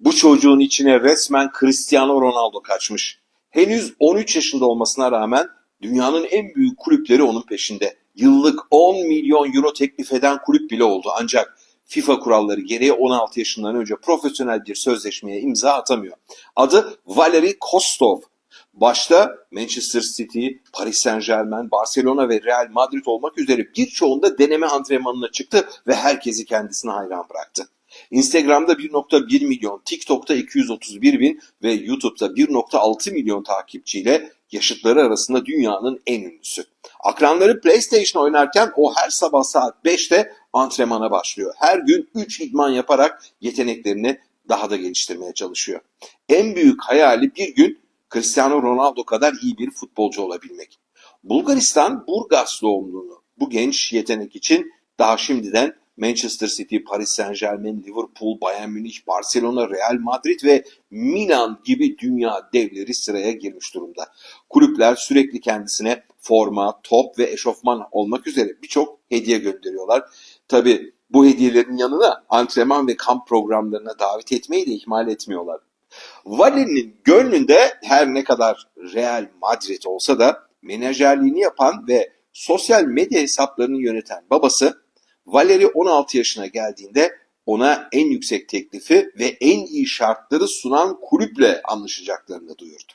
Bu çocuğun içine resmen Cristiano Ronaldo kaçmış. Henüz 13 yaşında olmasına rağmen dünyanın en büyük kulüpleri onun peşinde. Yıllık 10 milyon euro teklif eden kulüp bile oldu ancak FIFA kuralları gereği 16 yaşından önce profesyonel bir sözleşmeye imza atamıyor. Adı Valeri Kostov. Başta Manchester City, Paris Saint Germain, Barcelona ve Real Madrid olmak üzere birçoğunda deneme antrenmanına çıktı ve herkesi kendisine hayran bıraktı. Instagram'da 1.1 milyon, TikTok'ta 231 bin ve YouTube'da 1.6 milyon takipçiyle yaşıtları arasında dünyanın en ünlüsü. Akranları PlayStation oynarken o her sabah saat 5'te antrenmana başlıyor. Her gün 3 idman yaparak yeteneklerini daha da geliştirmeye çalışıyor. En büyük hayali bir gün Cristiano Ronaldo kadar iyi bir futbolcu olabilmek. Bulgaristan Burgas doğumlulu bu genç yetenek için daha şimdiden Manchester City, Paris Saint Germain, Liverpool, Bayern Münih, Barcelona, Real Madrid ve Milan gibi dünya devleri sıraya girmiş durumda. Kulüpler sürekli kendisine forma, top ve eşofman olmak üzere birçok hediye gönderiyorlar. Tabi bu hediyelerin yanına antrenman ve kamp programlarına davet etmeyi de ihmal etmiyorlar. Valeri'nin gönlünde her ne kadar Real Madrid olsa da menajerliğini yapan ve sosyal medya hesaplarını yöneten babası Valeri 16 yaşına geldiğinde ona en yüksek teklifi ve en iyi şartları sunan kulüple anlaşacaklarını duyurdu.